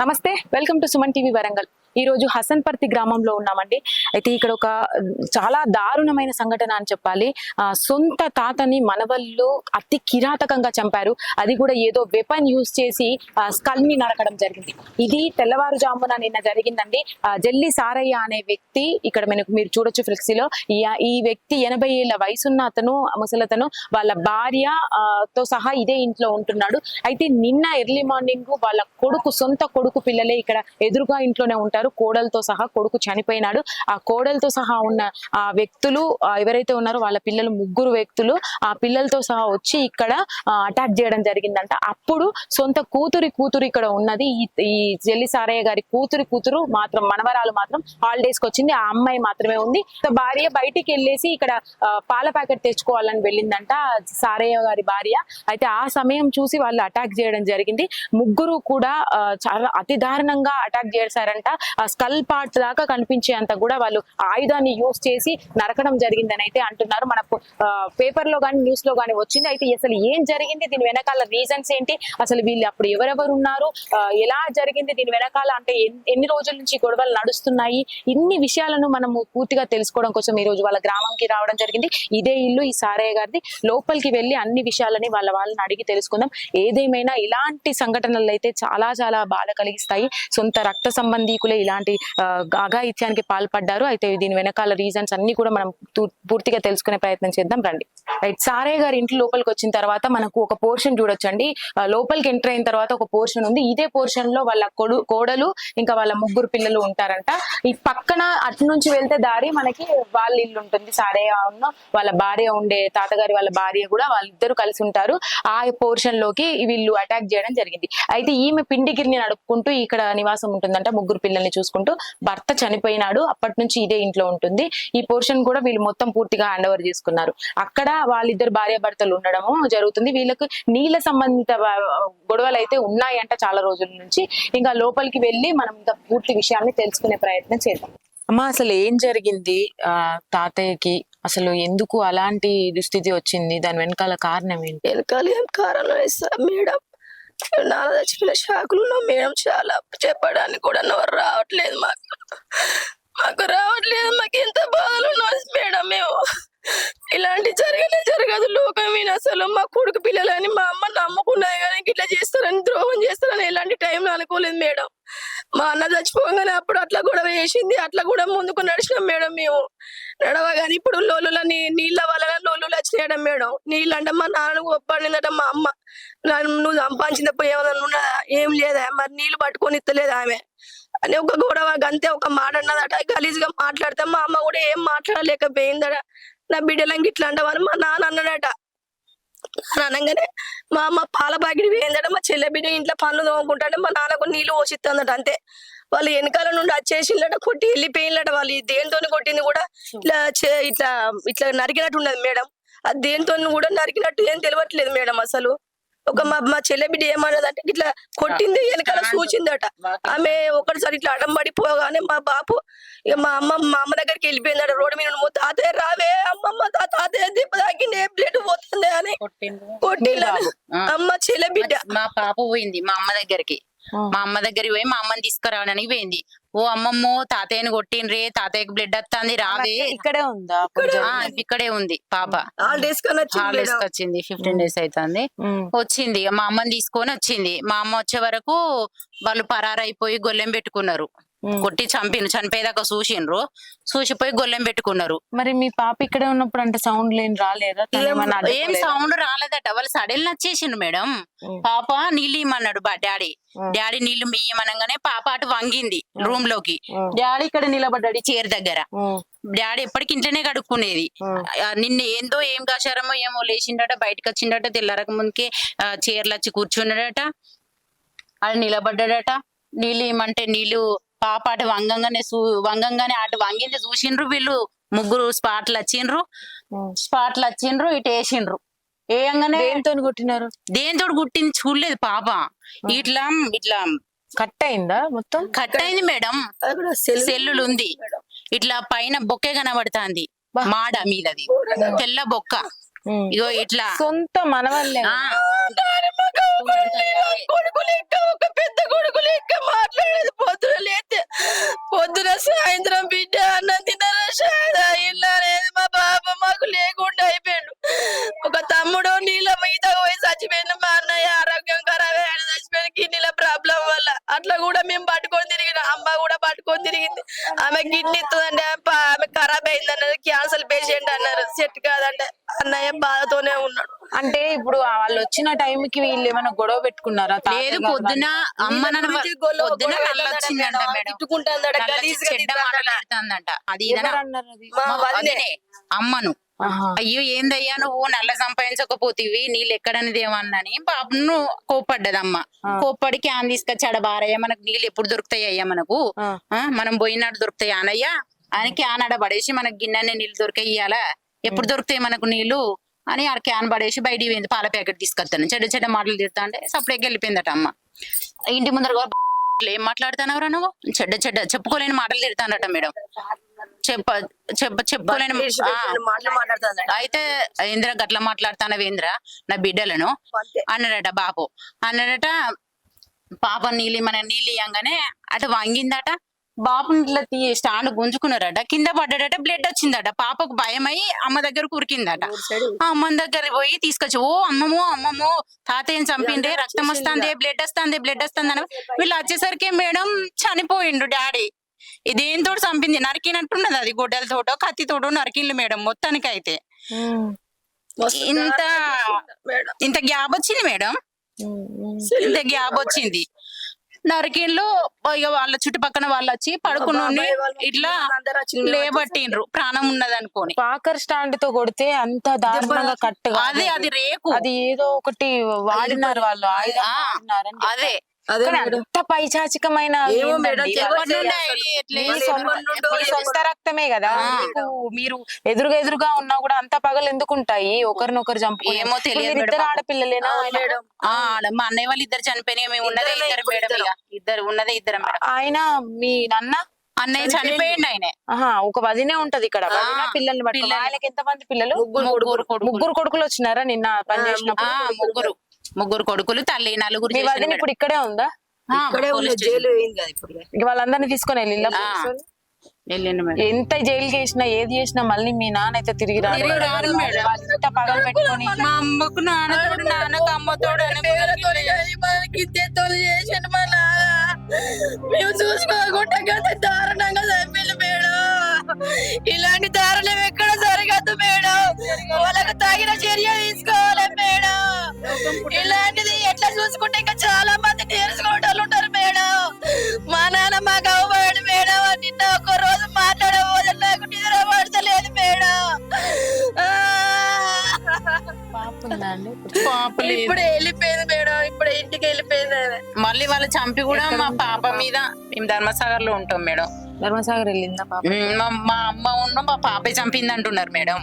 నమస్తే welcome to Suman TV Warangal ఈ రోజు హసన్పర్తి గ్రామంలో ఉన్నామండి. అయితే ఇక్కడ ఒక చాలా దారుణమైన సంఘటన అని చెప్పాలి. సొంత తాతని మనవళ్ళు అతి కిరాతకంగా చంపారు. అది కూడా ఏదో వెపన్ యూజ్ చేసి స్కల్ని నరకడం జరిగింది. ఇది తెల్లవారుజామున నిన్న జరిగిందండి. జల్లి సారయ్య అనే వ్యక్తి ఇక్కడ మనకు మీరు చూడొచ్చు ఫ్లెక్సీలో ఈ- ఈ వ్యక్తి ఎనభై ఏళ్ళ వయసున్న అతను ముసలతను వాళ్ళ భార్య తో సహా ఇదే ఇంట్లో ఉంటున్నాడు. అయితే నిన్న ఎర్లీ మార్నింగ్ వాళ్ళ కొడుకు సొంత కొడుకు పిల్లలే ఇక్కడ ఎదురుగా ఇంట్లోనే ఉంటారు. కోడలతో సహా కొడుకు చనిపోయినాడు. ఆ కోడలతో సహా ఉన్న ఆ వ్యక్తులు ఎవరైతే ఉన్నారో వాళ్ళ పిల్లలు ముగ్గురు వ్యక్తులు ఆ పిల్లలతో సహా వచ్చి ఇక్కడ అటాక్ చేయడం జరిగిందంట. అప్పుడు సొంత కూతురి కూతురు ఇక్కడ ఉన్నది. ఈ జల్లి సారయ్య గారి కూతురి కూతురు మాత్రం మనవరాలు మాత్రం హాలిడేస్కి వచ్చింది. ఆ అమ్మాయి మాత్రమే ఉంది. భార్య బయటికి వెళ్ళేసి ఇక్కడ పాల ప్యాకెట్ తెచ్చుకోవాలని వెళ్ళిందంట సారయ్య గారి భార్య. అయితే ఆ సమయం చూసి వాళ్ళు అటాక్ చేయడం జరిగింది. ముగ్గురు కూడా చాలా అతి దారుణంగా అటాక్ చేశారంట. ఆ స్కల్ పార్ట్ దాకా కనిపించేంత కూడా వాళ్ళు ఆయుధాన్ని యూజ్ చేసి నరకడం జరిగిందని అయితే అంటున్నారు. మన పేపర్లో కానీ న్యూస్లో కానీ వచ్చింది. అయితే అసలు ఏం జరిగింది? దీని వెనకాల రీజన్స్ ఏంటి? అసలు వీళ్ళు అప్పుడు ఎవరెవరు ఉన్నారు? ఎలా జరిగింది? దీని వెనకాల అంటే ఎన్ని రోజుల నుంచి గొడవలు నడుస్తున్నాయి? ఇన్ని విషయాలను మనము పూర్తిగా తెలుసుకోవడం కోసం ఈ రోజు వాళ్ళ గ్రామంకి రావడం జరిగింది. ఇదే ఇల్లు ఈ సారయ్య గారిది. లోపలికి వెళ్ళి అన్ని విషయాలని వాళ్ళ వాళ్ళని అడిగి తెలుసుకుందాం. ఏదేమైనా ఇలాంటి సంఘటనలు అయితే చాలా చాలా బాధ కలిగిస్తాయి. సొంత రక్త సంబంధీకులే ఇలాంటి అఘాయిత్యానికి పాల్పడ్డారు. అయితే దీని వెనకాల రీజన్స్ అన్ని కూడా మనం పూర్తిగా తెలుసుకునే ప్రయత్నం చేద్దాం. రండి. రైట్ సారయ్య గారి ఇంటి లోపలికి వచ్చిన తర్వాత మనకు ఒక పోర్షన్ చూడొచ్చండి. లోపలికి ఎంటర్ అయిన తర్వాత ఒక పోర్షన్ ఉంది. ఇదే పోర్షన్లో వాళ్ళ కొడు కోడలు ఇంకా వాళ్ళ ముగ్గురు పిల్లలు ఉంటారంట. ఈ పక్కన అటు నుంచి వెళ్తే దారి మనకి వాళ్ళ ఇల్లు ఉంటుంది. సారయ్య ఉన్న వాళ్ళ భార్య ఉండే తాతగారి వాళ్ళ భార్య కూడా వాళ్ళిద్దరు కలిసి ఉంటారు. ఆ పోర్షన్లోకి వీళ్ళు అటాక్ చేయడం జరిగింది. అయితే ఈమె పిండిగిరిని నడుపుకుంటూ ఇక్కడ నివాసం ఉంటుందంట ముగ్గురు పిల్లల్ని చూసుకుంటూ భర్త చనిపోయినాడు అప్పటి నుంచి ఇదే ఇంట్లో ఉంటుంది. ఈ పోర్షన్ కూడా వీళ్ళు మొత్తం పూర్తిగా హ్యాండ్ ఓవర్ చేసుకున్నారు. అక్కడ వాళ్ళిద్దరు భార్య భర్తలు ఉండడము జరుగుతుంది. వీళ్ళకు నీళ్ళ సంబంధిత గొడవలు అయితే ఉన్నాయంట చాలా రోజుల నుంచి. ఇంకా లోపలికి వెళ్ళి మనం ఇంకా పూర్తి విషయాన్ని తెలుసుకునే ప్రయత్నం చేద్దాం. అమ్మా అసలు ఏం జరిగింది? ఆ తాతయ్యకి అసలు ఎందుకు అలాంటి దుస్థితి వచ్చింది? దాని వెనకాల కారణం ఏంటి? వెనకాల ఏం కారణం మేడం. నాన్న చచ్చిపోయిన షాకులు నా మేడం చాలా చెప్పడానికి కూడా ఎవరు రావట్లేదు మాకు. మాకు రావట్లేదు మాకు ఎంత బాధలు ఉన్నాం మేడం మేము. ఇలాంటి జరగలే జరగదు లోకమైన అసలు. మా కొడుకు పిల్లలని మా అమ్మ నమ్ముకున్నది కానీ ఇట్లా చేస్తారని ద్రోహం చేస్తారని ఎలాంటి టైంలో అనుకోలేదు మేడం. మా అన్న చచ్చిపోగానే అప్పుడు అట్లా కూడా వేసింది అట్లా కూడా ముందుకు నడిచినాం మేడం మేము. నడవగానే ఇప్పుడు లోలులని నీళ్ళ వలన లోలులు వచ్చినాయడం మేడం. నీళ్ళు అంటే మా నాన్న ఒప్పడిందట మా అమ్మ. నువ్వు సంపాదించినప్పుడు ఏమన్నా ఉన్నదా ఏం లేదా? మరి నీళ్ళు పట్టుకొని ఇస్తలేదు ఆమె? అని ఒక గొడవ గంతే ఒక మాట అన్నదట. గలీజ్గా మాట్లాడితే మా అమ్మ కూడా ఏం మాట్లాడలేకపోయిందట. నా బిడ్డలంకి ఇట్లా అంటావని మా నాన్న అన్నాడట. అనగానే మా అమ్మ పాల ప్యాకెట్ వేయిందట మా చెల్లె బిడ్డ ఇంట్లో పనులు తోముకుంటాడే మా నాన్నకు నీళ్ళు పోషిస్తుందట అంతే. వాళ్ళు వెనకాల నుండి వచ్చేసిందట కొట్టి వెళ్ళిపోయిందట వాళ్ళు. దేనితో కొట్టింది కూడా ఇట్లా చే- ఇట్లా ఇట్లా నరికినట్టు ఉన్నది మేడం. అది దేనితో కూడా నరికినట్టు ఏం తెలియట్లేదు మేడం అసలు. ఒక మా మా చెల్లె బిడ్డ ఏమన్నదంటే ఇట్లా కొట్టింది వెనకాల సూచిందట. ఆమె ఒకటిసారి ఇట్లా అడం పడిపోగానే మా బాపు ఇక మా అమ్మ మా అమ్మ దగ్గరికి వెళ్ళిపోయిందట. రోడ్డు మీద తాతయ్య రావే అమ్మమ్మ తాతయ్య దిబ్బ తాకింది ఏ ప్లేట్ పోతుంది అని కొట్టిల్ల ఆ. అమ్మ చెల్లె బిడ్డ. మా పాప పోయింది మా అమ్మ దగ్గరికి. మా అమ్మ దగ్గరికి పోయి మా అమ్మని తీసుకురావడానికి పోయింది. ఓ అమ్మమ్మో తాతయ్యని కొట్టిండ్రే తాతయ్యకి బ్లడ్ వస్తుంది రావే ఇక్కడే ఉందా ఆ, ఇక్కడే ఉంది పాప హాలిడేస్ వచ్చింది హాలిడేస్ మేడం. వచ్చింది ఫిఫ్టీన్ డేస్ అవుతుంది. వచ్చింది మా అమ్మని తీసుకొని వచ్చింది మా అమ్మ వచ్చే వరకు వాళ్ళు పరారైపోయి గొల్లెం పెట్టుకున్నారు. కొట్టి చంపిను చనిపోయేదాకా చూసిండ్రు. చూసిపోయి గొల్లెం పెట్టుకున్నారు. మరి మీ పాప ఇక్కడే ఉన్నప్పుడు అంటే సౌండ్ లేని రాలేదా? ఏం-? సౌండ్ రాలేదట. వాళ్ళు సడన్ వచ్చేసిండు మేడం. పాప నీళ్ళు ఇమ్మన్నాడు బా డాడీ. డాడీ నీళ్ళు మియ్యమనగానే పాప అటు వంగింది రూమ్లోకి. డాడీ ఇక్కడ నిలబడ్డాడు చైర్ దగ్గర. డాడీ ఎప్పటికి ఇంట్లోనే కడుక్కునేది. నిన్న ఏందో ఏం కాశారమో ఏమో లేచిండట బయటకు వచ్చిండట తెల్లరక ముందుకే చైర్లు వచ్చి కూర్చున్నాడట. ఆడ నిలబడ్డాడట. నీళ్ళు ఇమ్మంటే నీళ్ళు పాప అటు వంగంగానే చూ వంగంగానే అటు వంగింది చూసిండ్రు వీళ్ళు. ముగ్గురు స్పాట్లు వచ్చిండ్రు. స్పాట్లు వచ్చిండ్రు ఇటు వేసిండ్రు. వేయంగానే దేనితో కొట్టినారు? దేంతో గుట్టింది చూడలేదు పాప. ఇట్లా ఇట్లా. కట్ అయిందా మొత్తం? కట్ అయింది మేడం. అది కూడా సెల్ సెల్లులు ఉంది ఇట్లా పైన బొక్కే కనబడుతుంది. మాడ మీదది. తెల్ల బొక్క. ఇగో ఇట్లా. సొంత మనవల్లే ఒక పెద్ద మాట్లాడేది పొద్దున సాయంత్రం బిడ్డ అన్నం తిన్నారా షాదా టైంకి వీళ్ళు ఏమైనా గొడవ పెట్టుకున్నారా? లేదు పొద్దున అమ్మ నన్ను పొద్దున మేడం, చెడ్డ అది వదినే. అమ్మను. అయ్యో ఏందయ్యా నువ్వు? నల్ల సంపాదించకపోతివి నీళ్ళు ఎక్కడనేది ఏమన్నాని పాపను కోప్పడ్డదమ్మ. కోప్పడి క్యాన్ తీసుకొచ్చాడ బారయ్య మనకు నీళ్ళు ఎప్పుడు దొరుకుతాయి అయ్యా మనకు? మనం పోయినట్టు దొరుకుతాయి? అనయ్యా? అని క్యాన్ ఆడ పడేసి మనకి గిన్నెనే నీళ్ళు దొరికాయి ఇయ్యాలా? ఎప్పుడు దొరుకుతాయి మనకు నీళ్ళు అని ఆ క్యాన్ పడేసి బయటికి పోయింది. పాల ప్యాకెట్ తీసుకొస్తాను చెడ్డ చెడ్డ మాటలు తిడతా అంటే సపరేట్గా వెళ్ళిపోయిందట అమ్మ ఇంటి ముందర ఏం మాట్లాడుతున్నావురా నువ్వు? చెడ్డ చెడ్డ చెప్పుకోలేని మాటలు తిడతానట మేడం. చెప్ప చెప్ప చెప్పుకోలేని అయితే ఇంద్ర గట్ల మాట్లాడుతానవి ఇంద్ర నా బిడ్డలను. అన్నాడట బాపు అన్నాడట పాప నీళ్ళు మన నీళ్ళు ఇయ్యంగానే అటు వంగిందట. బాపు ఇట్లా తీ స్టాండ్ గుంజుకున్నారట. కింద పడ్డాడట బ్లడ్ వచ్చిందట. పాపకు భయమై అమ్మ దగ్గర కురికిందట. ఆ అమ్మ దగ్గర పోయి తీసుకొచ్చి ఓ అమ్మమ్మో అమ్మమ్మో తాతయ్యని చంపిండే రక్తం వస్తుంది బ్లడ్ వస్తుంది బ్లడ్ వస్తుంది అని వీళ్ళు వచ్చేసరికి మేడం చనిపోయిండు డాడీ. ఇదేంతో చంపింది? నరికినట్టున్నది అది గొడ్డలతోటో కత్తితోటో నరికిండు మేడం మొత్తానికి అయితే ఇంత ఇంత గ్యాప్ వచ్చింది మేడం. ఇంత గ్యాప్ వచ్చింది. నరికిన్లు ఇక వాళ్ళ చుట్టుపక్కల వాళ్ళు వచ్చి పడుకుని ఇట్లా లేబట్టిండ్రు ప్రాణం ఉన్నది అనుకోని పాకర్ స్టాండ్తో కొడితే అంత దారుణంగా కట్ అది అది రేకు. అది ఏదో ఒకటి వాడినారు వాళ్ళు అదే. అంత పైచాచికమైన? సొంత- రక్తమే కదా. మీరు ఎదురుగా ఎదురుగా ఉన్నా కూడా అంత పగలు ఎందుకు ఉంటాయి ఒకరినొకరు చంపుకుని ఏమో తెలియదు ఇద్దరు. ఆడపిల్లలేనా మా అన్నయ్య వాళ్ళు ఇద్దరు చనిపోయినాయి. మేము ఉన్నదే ఇద్దరు మేడం ఇద్దరం. ఉన్నదే ఇద్దరు ఆయన మీ నాన్న? అన్నయ్య చనిపోయిండు. ఆయన. ఒక వదినే ఉంటది ఇక్కడ. పిల్లల్ని పిల్లలు. ఆయనకి ఎంత మంది పిల్లలు? ముగ్గురు కొడుకులు. ముగ్గురు కొడుకులు వచ్చినారా నిన్న పని చేసినప్పుడు? ముగ్గురు. ముగ్గురు కొడుకులు తల్లి నలుగురు మీ వదిన. ఇప్పుడు ఇక్కడే ఉందా ఆ, ఇక్కడే ఉన్న పోలీస్ జైలు అయింది కదా ఇప్పుడు ఇక వాళ్ళందరినీ తీసుకొని వెళ్ళిందా ఆ. పోలీసులు? వెళ్ళిండు మేడం ఎంత జైలుకి వేసినా ఏది చేసినా మళ్ళీ మీ నాన్న అయితే తిరిగి రాడు తిరిగి రారు మేడం. ఎంత పగలు పెట్టుకొని మా అమ్మకు నాన్నతోడు నాన్నకు అమ్మతోడు అని పేరుతోని కానీ మనకి ఇద్దరితోని చేసిండు మా నాన్న. మేము చూసుకోకుండా దారుణంగా మేడం ఇలాంటి దారుణం ఎక్కడ జరగదు మేడం. వాళ్ళకి తగిన చర్య తీసుకోవాలి మేడం. ఇలాంటిది ఎట్లా చూసుకుంటే ఇంకా చాలా మంది నేర్చుకోవడం ఉంటారు మేడం. మా నాన్న మాకు అవ్వబడి మేడం నిన్న ఒక రోజు మాట్లాడబోదు నాకు నిద్ర పడతలేదు మేడం. ఇప్పుడు వెళ్ళిపోయింది మేడం. మళ్ళీ వాళ్ళు చంపి కూడా మా పాప మీద మేము ధర్మసాగర్లో ఉంటాం మేడం. ధర్మసాగర్ వెళ్ళిందా పాప? మా మా అమ్మ ఉన్న మా పాపే చంపింది అంటున్నారు మేడం.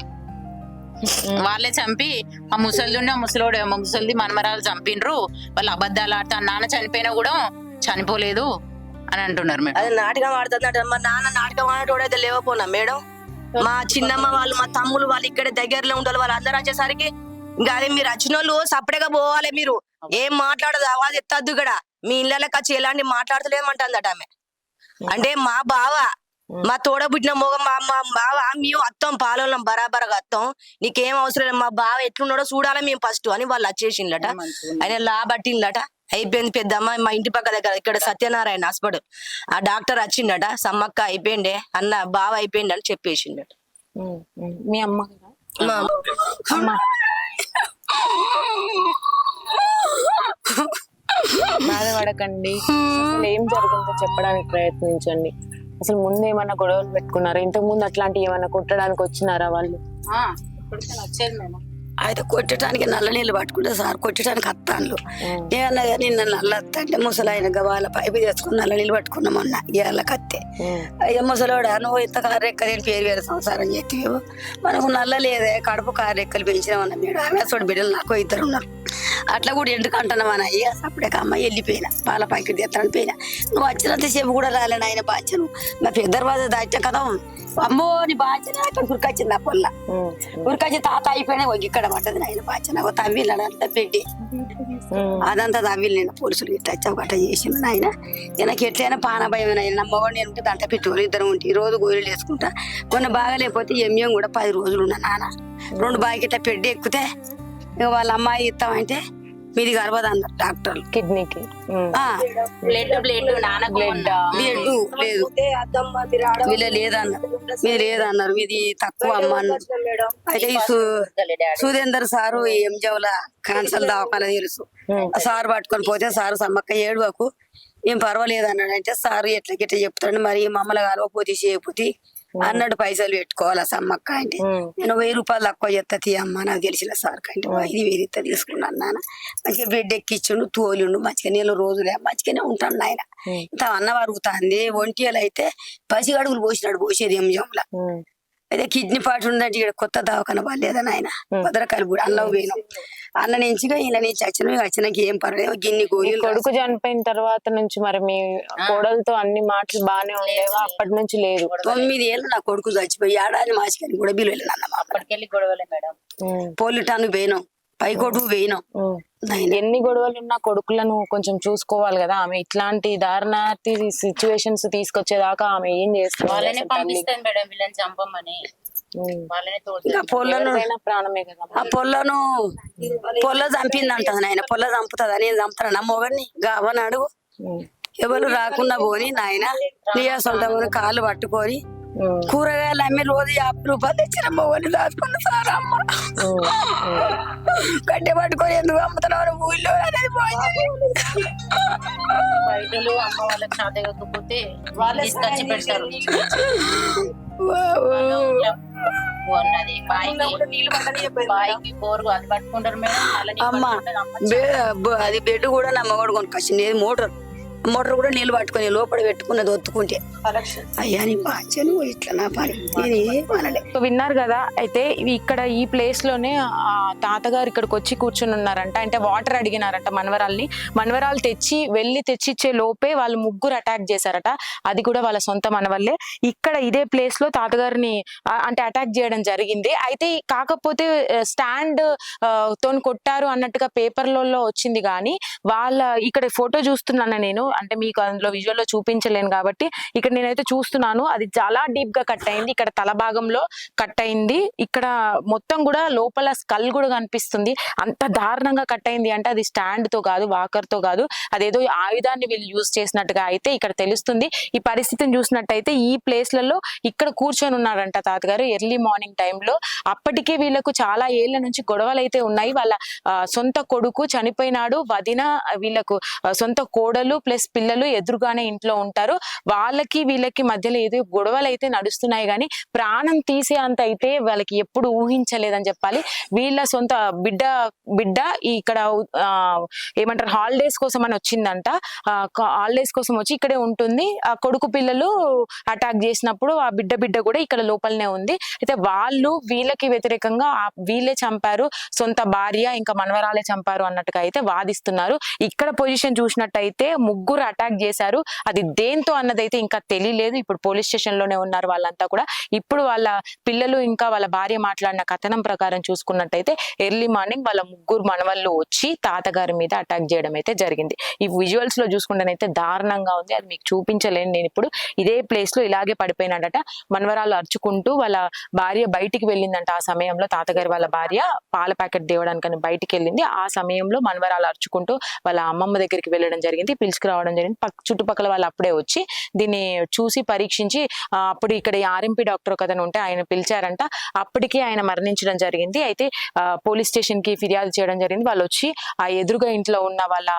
వాళ్ళే చంపి ఆ ముసలిది ఆ ముసలోడు మా ముసలిది మనమరాలు చంపిండ్రు. వాళ్ళు అబద్ధాలు ఆడతా నాన్న చనిపోయినా కూడా చనిపోలేదు అని అంటున్నారు మేడం. అది నాటకం ఆడుతుందట మా నాన్న నాటకం ఆడేటోడైతే లేవపోనా మేడం? మా చిన్నమ్మ వాళ్ళు మా తమ్ములు వాళ్ళు ఇక్కడ దగ్గరలో ఉండాలి. వాళ్ళు అందరూ వచ్చేసరికి ఇంకా అదే మీరు వచ్చిన వాళ్ళు సపరేట్గా పోవాలి మీరు. ఏం మాట్లాడదు అవాజ్ ఎత్తద్దు ఇక్కడ. మీ ఇళ్ళకి వచ్చి ఎలాంటి మాట్లాడతలేమంటుందట ఆమె. అంటే మా బావ మా తోడ పుట్టిన మొగ మా మా బావ మేము అత్తం పాలనం బరాబరగా అత్తం. నీకేం అవసరం లేదు మా బావ ఎట్లున్నాడో చూడాలి మేము ఫస్ట్ అని వాళ్ళు వచ్చేసిండట ఆయన లాబట్టిందట అయిపోయింది పెద్దమ్మ మా ఇంటి పక్క దగ్గర ఇక్కడ సత్యనారాయణ హాస్పిటల్. ఆ డాక్టర్ వచ్చిండట సమ్మక్క అయిపోయిండే అన్న బావ అయిపోయింది అని చెప్పేసిండట. అమ్మ? మా అమ్మ. బాధపడకండి. అసలు ఏం జరిగిందో చెప్పడానికి ప్రయత్నించండి. అసలు ముందు ఏమన్నా గొడవలు పెట్టుకున్నారా? ఇంతకు ముందు అట్లాంటి ఏమన్నా కొట్టడానికి వచ్చినారా వాళ్ళు? ఆ, ఇప్పటికైనా వచ్చేది మేడం. అయితే కొట్టడానికి నల్ల నీళ్ళు పట్టుకుంటే సార్ కొట్టడానికి అత్తాన్లు. ఏమన్నా కానీ నిన్న నల్ల అత్తంటే ముసలాయన గవాల పైపు తెచ్చుకుని నల్ల నీళ్ళు పట్టుకున్నాం మొన్న ఇవాళ కత్తే. అయ్యో ముసలోడా నువ్వు ఇంత కారెక్కలేని పేరు వేరే సంసారం చేతివేవు మనకు నల్ల లేదే కడుపు కారెక్కలు పెంచినామన్న మేడం. ఆమె చోడు బిడ్డలు నాకు ఇద్దరు ఉన్నారు. అట్లా కూడా ఎందుకు అంటున్నామని అయ్యా అప్పుడే అమ్మాయి వెళ్ళిపోయినా పాల ప్యాకెట్ తెస్తాను పోయినా. నువ్వు వచ్చినంత సేపు కూడా రాలేను ఆయన బాధ్యను నా పెద్ద బాధ దాచా కదా అమ్మో నీ బాధ్యన ఇక్కడ ఉరికొచ్చింది ఆ పొల్ల. ఉమ్, ఉరికొచ్చి తాత అయిపోయినా ఒక ఇక్కడ పట్టదు నాయన బాధ్యన ఒక తవ్విళ్ళాడు అంతా పెట్టి. అదంతా తవ్విలు నేను పోలీసులు ఇట్లా వచ్చావు గట్ట చేసిండు నాయన. నాకు ఎట్లయినా పాన భయం నా మగవాడు నేను ఉంటే దాంట్లో పెట్టుకోవాలి ఇద్దరు ఉంటే. ఈ రోజు గోళీలు వేసుకుంటా. కొన్ని బాగాలేకపోతే ఎంఎం కూడా పది రోజులు ఉన్నా నాన్న. రెండు బాకెట్ల పెట్టి ఎక్కితే ఇక వాళ్ళ అమ్మాయి ఇస్తామంటే మీది గర్భద అన్నారు డాక్టర్లు. కిడ్నీకి. బ్లడ్ బ్లడ్ ఆ? బ్లడ్. లేదు. వీళ్ళ లేదన్నారు మీది లేదన్నారు. మీది తక్కువ అమ్మ అన్నారు అయితే ఈ సు- సురేందర్ సారు ఈ ఎంజవుల కాన్సల్ దవాఖాన తెలుసు. సారు పట్టుకొని పోతే సారు సమ్మక్క ఏడువకు ఏం పర్వాలేదు అన్నాడు అంటే సారు ఎట్లా గిట్ల చెప్తాడు మరి మమ్మల్ని కలవకపోతే చేయకపోతే అన్నాడు పైసలు పెట్టుకోవాలా సమ్మక్క అంటే. నేను వెయ్యి రూపాయలు తక్కువ చెత్త తీయమ్మ నాకు తెలిసిన సార్ కంటే ఇది వేరే ఇత్త తీసుకున్నాను నాన్న. మంచిగా బ్రెడ్ ఎక్కిచ్చిండు తోలిండు మంచిగా నీళ్ళు రోజులే మంచిగానే ఉంటాను నాయన. ఇంత అన్న వరుగుతుంది ఒంటిలు అయితే పసి అడుగులు పోసినాడు పోసేది ఎంజంలో అదే కిడ్నీ పాటు ఉందంటే ఇక్కడ కొత్త దవాఖాన పడలేదని ఆయన భద్రకాయలు కూడా అన్న పోయినాం. అన్న నుంచిగా ఈయన నుంచి వచ్చిన వచ్చినాక ఏం పర్లేదు గిన్ని గోళీలు కొడుకు చనిపోయిన తర్వాత నుంచి మరి మీ కోడలతో అన్ని మాటలు బాగానే ఉండేవా? అప్పటి నుంచి లేదు. తొమ్మిది ఏళ్ళు నా కొడుకు చచ్చిపోయి ఏడాది మాసికని కూడా బిల్లు అన్న మా అప్పటికెళ్ళి గొడవలే మేడం. పోలిటాను పోయినాం పైకోటు పోయినాం. ఎన్ని గొడవలు ఉన్నా కొడుకులను కొంచెం చూసుకోవాలి కదా. ఆమె ఇట్లాంటి దారుణాతి సిచ్యువేషన్స్ తీసుకొచ్చేదాకా ఆమె ఏం చేస్తుంది? వాళ్ళనే? పంపిస్తాను మేడం వీళ్ళని చంపమని. ప్రాణమే కదా ఆ పొల్లను పొల్ల చంపింది అంటది నాయన. పొల్ల చంపుతుంది? నేను చంపుతాను? నా మొగడిని? గావనాడు ఉమ్. ఎవరు రాకుండా పోని నాయన. నీ సొంత కాళ్ళు పట్టుకొని. కూరగాయలు అమ్మి రోజు యాభై రూపాయలు తెచ్చిన మొగని దాచుకున్న సార్ అమ్మ. కట్టె పట్టుకొని ఎందుకు అమ్ముతున్నావు? ఊళ్ళో అనేది పోయింది. బయటలు అమ్మ వాళ్ళకి చేత కాకపోతే తీసుకొచ్చి పెడతారు. ఉన్నది బాయికి. బాయికి బోరు అది పట్టుకుంటారు మేడం అమ్మ అది బెడ్ కూడా నా మగవాడు కొనుకొచ్చింది ఏది మోటార్? మోటార్ కూడా నీళ్ళు పట్టుకుని లోపల పెట్టుకున్నది ఒత్తుకుంటే. అయ్యా నీ బాధ్యను ఇట్లా నా పని. నేను అనలే. విన్నారు కదా అయితే ఇవి ఇక్కడ ఈ ప్లేస్లోనే ఆ తాతగారు ఇక్కడికి వచ్చి కూర్చుని ఉన్నారంట. అంటే వాటర్ అడిగినారంట మనవరాల్ని. మనవరాలు తెచ్చి వెళ్ళి తెచ్చిచ్చే లోపే వాళ్ళు ముగ్గురు అటాక్ చేశారట. అది కూడా వాళ్ళ సొంత మనవల్లే. ఇక్కడ ఇదే ప్లేస్లో తాతగారిని అంటే అటాక్ చేయడం జరిగింది. అయితే కాకపోతే స్టాండ్ తోని కొట్టారు అన్నట్టుగా పేపర్లలో వచ్చింది కానీ వాళ్ళ ఇక్కడ ఫోటో చూస్తున్నాను నేను? అంటే మీకు అందులో విజువల్లో చూపించలేను కాబట్టి ఇక్కడ నేనైతే చూస్తున్నాను. అది చాలా డీప్గా కట్ అయింది. ఇక్కడ తల భాగంలో కట్ అయింది. ఇక్కడ మొత్తం కూడా లోపల స్కల్ కూడా కనిపిస్తుంది. అంత దారుణంగా కట్ అయింది అంటే అది స్టాండ్తో కాదు వాకర్తో కాదు. అదేదో ఆయుధాన్ని వీళ్ళు యూజ్ చేసినట్టుగా అయితే ఇక్కడ తెలుస్తుంది. ఈ పరిస్థితిని చూసినట్టయితే ఈ ప్లేస్లలో ఇక్కడ కూర్చొని ఉన్నారంట తాతగారు ఎర్లీ మార్నింగ్ టైంలో అప్పటికే వీళ్ళకు చాలా ఏళ్ళ నుంచి గొడవలు అయితే ఉన్నాయి. వాళ్ళ సొంత కొడుకు చనిపోయినాడు. వదిన వీళ్ళకు సొంత కోడలు ప్లస్ పిల్లలు ఎదురుగానే ఇంట్లో ఉంటారు. వాళ్ళకి వీళ్ళకి మధ్యలో ఏదో గొడవలు అయితే నడుస్తున్నాయి కానీ ప్రాణం తీసే అంత అయితే వాళ్ళకి ఎప్పుడు ఊహించలేదని చెప్పాలి. వీళ్ళ సొంత బిడ్డ బిడ్డ ఇక్కడ ఆ, ఏమంటారు హాలిడేస్ కోసం అని వచ్చిందంట. హాలిడేస్ కోసం వచ్చి ఇక్కడే ఉంటుంది. ఆ కొడుకు పిల్లలు అటాక్ చేసినప్పుడు ఆ బిడ్డ బిడ్డ కూడా ఇక్కడ లోపలనే ఉంది. అయితే వాళ్ళు వీళ్ళకి వ్యతిరేకంగా వీళ్ళే చంపారు. సొంత భార్య ఇంకా మనవరాలే చంపారు అన్నట్టుగా అయితే వాదిస్తున్నారు. ఇక్కడ పొజిషన్ చూసినట్టయితే ముగ్గురు అటాక్ చేశారు. అది దేంతో అన్నదైతే ఇంకా తెలియలేదు. ఇప్పుడు పోలీస్ స్టేషన్లోనే ఉన్నారు వాళ్ళంతా కూడా. ఇప్పుడు వాళ్ళ పిల్లలు ఇంకా వాళ్ళ భార్య మాట్లాడిన కథనం ప్రకారం చూసుకున్నట్టయితే ఎర్లీ మార్నింగ్ వాళ్ళ ముగ్గురు మనవళ్ళు వచ్చి తాతగారి మీద అటాక్ చేయడం అయితే జరిగింది. ఈ విజువల్స్లో చూసుకుంటేనైతే దారుణంగా ఉంది. అది మీకు చూపించలేను నేను ఇప్పుడు. ఇదే ప్లేస్లో ఇలాగే పడిపోయినాడట. మనవరాలు అరుచుకుంటూ వాళ్ళ భార్య బయటికి వెళ్ళిందంట. ఆ సమయంలో తాతగారి వాళ్ళ భార్య పాల ప్యాకెట్ దేవడానికని బయటికి వెళ్ళింది. ఆ సమయంలో మనవరాలు అరుచుకుంటూ వాళ్ళ అమ్మమ్మ దగ్గరికి వెళ్ళడం జరిగింది. పిలుచుకురావడం జరిగింది. చుట్టుపక్కల వాళ్ళు అప్పుడే వచ్చి దీన్ని చూసి పరీక్షించి అప్పుడు ఇక్కడ ఆర్ఎంపీ డాక్టర్ ఒక అతను ఉంటే ఆయన పిలిచారంట. అప్పటికే ఆయన మరణించడం జరిగింది. అయితే ఆ, పోలీస్ స్టేషన్కి ఫిర్యాదు చేయడం జరిగింది. వాళ్ళు వచ్చి ఆ ఎదురుగా ఇంట్లో ఉన్న వాళ్ళ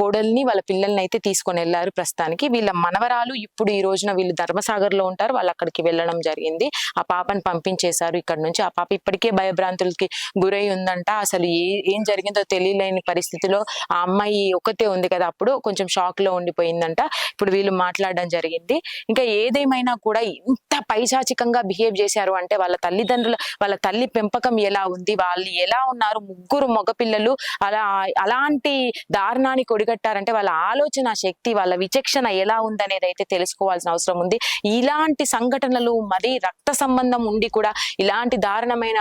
కోడల్ని వాళ్ళ పిల్లల్ని అయితే తీసుకొని వెళ్ళారు ప్రస్తుతానికి. వీళ్ళ మనవరాలు ఇప్పుడు ఈ రోజున వీళ్ళు ధర్మసాగర్లో ఉంటారు. వాళ్ళు అక్కడికి వెళ్ళడం జరిగింది. ఆ పాపని పంపించేశారు ఇక్కడ నుంచి. ఆ పాప ఇప్పటికే భయభ్రాంతులకి గురై ఉందంట. అసలు ఏ ఏం జరిగిందో తెలియలేని పరిస్థితిలో ఆ అమ్మాయి ఒకతే ఉంది కదా అప్పుడు. కొంచెం షాక్ లో ఉండిపోయిందంట. ఇప్పుడు వీళ్ళు మాట్లాడడం జరిగింది. ఇంకా ఏదేమైనా కూడా ఇంత పైశాచికంగా బిహేవ్ చేశారు అంటే వాళ్ళ తల్లిదండ్రుల వాళ్ళ తల్లి పెంపకం ఎలా ఉంది? వాళ్ళు ఎలా ఉన్నారు? ముగ్గురు మగపిల్లలు అలా అలాంటి దారుణాన్ని కొడిగట్టారంటే వాళ్ళ ఆలోచన శక్తి వాళ్ళ విచక్షణ ఎలా ఉందనేది అయితే తెలుసుకోవాల్సిన అవసరం ఉంది. ఇలాంటి సంఘటనలు మరి రక్త సంబంధం ఉండి కూడా ఇలాంటి దారుణమైన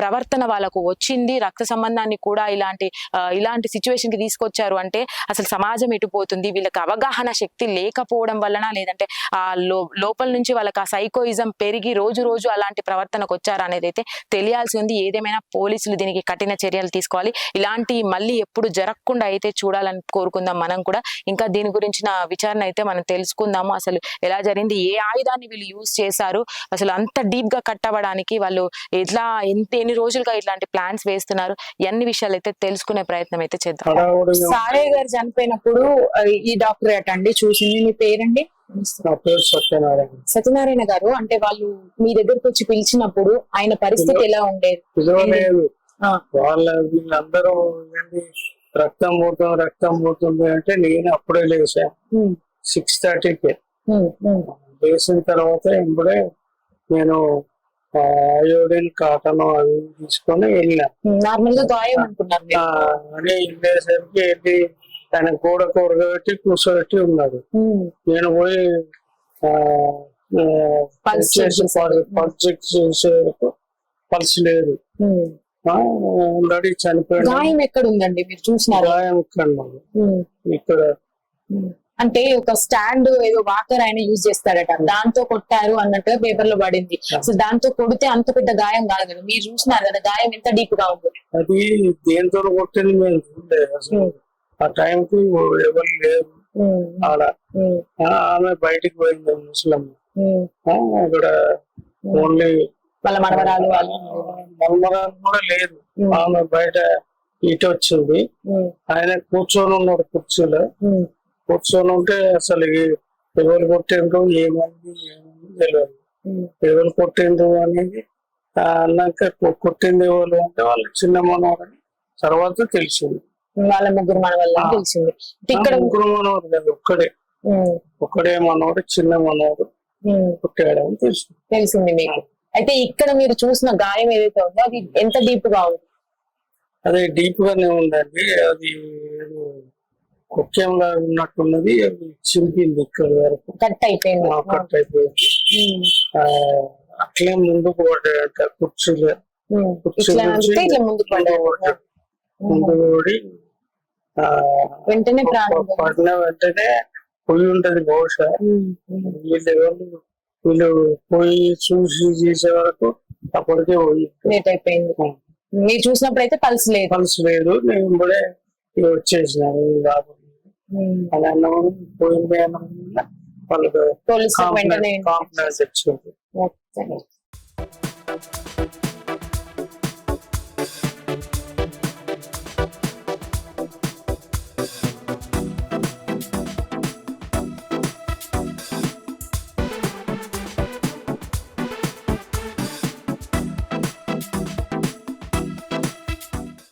ప్రవర్తన వాళ్ళకు వచ్చింది. రక్త సంబంధాన్ని కూడా ఇలాంటి ఇలాంటి సిచ్యువేషన్కి తీసుకొచ్చారు అంటే అసలు సమాజం ఎటుపోతుంది వీళ్ళకి అవగాహన శక్తి లేకపోవడం వలన లేదంటే ఆ లోపల నుంచి వాళ్ళకి ఆ సైకోయిజం పెరిగి రోజు రోజు అలాంటి ప్రవర్తనకు వచ్చారా అనేది అయితే తెలియాల్సి ఉంది. ఏదేమైనా పోలీసులు దీనికి కఠిన చర్యలు తీసుకోవాలి. ఇలాంటి మళ్ళీ ఎప్పుడు జరగకుండా అయితే చూడాలని కోరుకుందాం మనం కూడా. ఇంకా దీని గురించిన విచారణ అయితే మనం తెలుసుకుందాము. అసలు ఎలా జరిగింది? ఏ ఆయుధాన్ని వీళ్ళు యూజ్ చేశారు? అసలు అంత డీప్గా కట్టబడానికి వాళ్ళు ఎట్లా ఎంత ఎన్ని రోజులుగా ఇట్లాంటి ప్లాన్స్ వేస్తున్నారు? ఎన్ని విషయాలు అయితే తెలుసుకునే ప్రయత్నం అయితే చేద్దాం. సారయ్య గారు చనిపోయినప్పుడు ఈ డాక్టర్ అటండి చూసింది. మీ పేరండి? నా పేరు సత్యనారాయణ. సత్యనారాయణ గారు అంటే వాళ్ళు మీ దగ్గరకు వచ్చి పిలిచినప్పుడు ఆయన పరిస్థితి ఎలా ఉండేది? పిలవలేదు. ఆ. వాళ్ళ వీళ్ళందరూ ఏంటి రక్తం పోతుంది రక్తం పోతుంది అంటే నేను అప్పుడే లేసా ఉమ్, సిక్స్ థర్టీకి. ఉమ్, ఉమ్, లేచిన తర్వాత ఇప్పుడే నేను ఆ, అయోడిన్ కాటన్ అవి తీసుకొని వెళ్ళినా. ఉమ్, నార్మల్గా గాయం మీరు. ఆ, అని వెళ్ళేసరికి వెళ్ళి ఆయన కూడ కూరగట్టి కూర్చోబెట్టి ఉన్నాడు నేను పోయి. పల్స్ చేసే లేదు. ఆల్రెడీ చనిపోయాడు. గాయం ఎక్కడ ఉందండి మీరు చూసినారు? గాయం ఇక్కడ. ఇక్కడ అంటే ఒక స్టాండ్ ఏదో వాకర్ ఆయన యూజ్ చేస్తాడట. దాంతో కొట్టారు అన్నట్టుగా పేపర్లో పడింది సో దాంతో కొడితే అంత పెద్ద గాయం కాదు కదా. మీరు చూసినారు కదా గాయం ఎంత డీప్గా ఉంటుంది అది దేంతో కొట్టింది మేము. ఆ టైంకి ఎవరు లేరు. ఆడ ఆమె బయటికి పోయింది ముస్లిం. అక్కడ ఓన్లీ వాళ్ళ మల్మరాలు కూడా లేదు ఆమె బయట ఇటు వచ్చింది. ఆయన కూర్చొని ఉన్నాడు కుర్చీలో. కూర్చొని ఉంటే అసలు ఎవరు కొట్టిండ్రు ఏమైంది ఏమైంది తెలియదు. ఎవరు కొట్టిండ్రు అనేది అన్నాక కొట్టింది ఎవరు అంటే వాళ్ళు చిన్న మనవరని తర్వాత తెలిసింది. వాళ్ళ ముగ్గురు మన వల్ల. తెలిసింది. ఇక్కడ ముగ్గురు మనవరు ఒక్కడే. ఒక్కడే మనవడు చిన్న మనవడు ఉమ్, పుట్టాడని తెలిసింది. తెలిసింది మీకు. అయితే ఇక్కడ మీరు చూసిన గాయం ఏదైతే ఉందో అది ఎంత డీప్గా ఉంది? అదే డీప్ గానే ఉందండి. అది ముఖ్యంగా ఉన్నట్టున్నది అది చింపింది ఇక్కడ వరకు. కట్ అయిపోయింది. కట్ అయిపోయింది. అట్లే ముందుకు పడ్డాడంట కుర్చీలో ఉమ్. కుర్చీ ఇట్లా నుంచి అంటే ఇట్లా ముందుకు పడ్డాడు పడ్డాడు. ముందుకు పడి వెంటనే. పడిన వెంటనే పొయ్యి ఉంటది బహుశా. వీళ్ళు వీళ్ళు పోయి చూసి చేసే వరకు అప్పటికే పోయి. లేట్ అయిపోయింది. మీరు చూసినప్పుడు అయితే పల్స్ లేదు. మనసు లేదు. నేను కూడా వచ్చేసినాను రాబోతుంది ఉమ్. అని అన్నప్పుడు పోయింది అన్న వాళ్ళకి వెంటనే కాంప్లైంట్ ఓకే.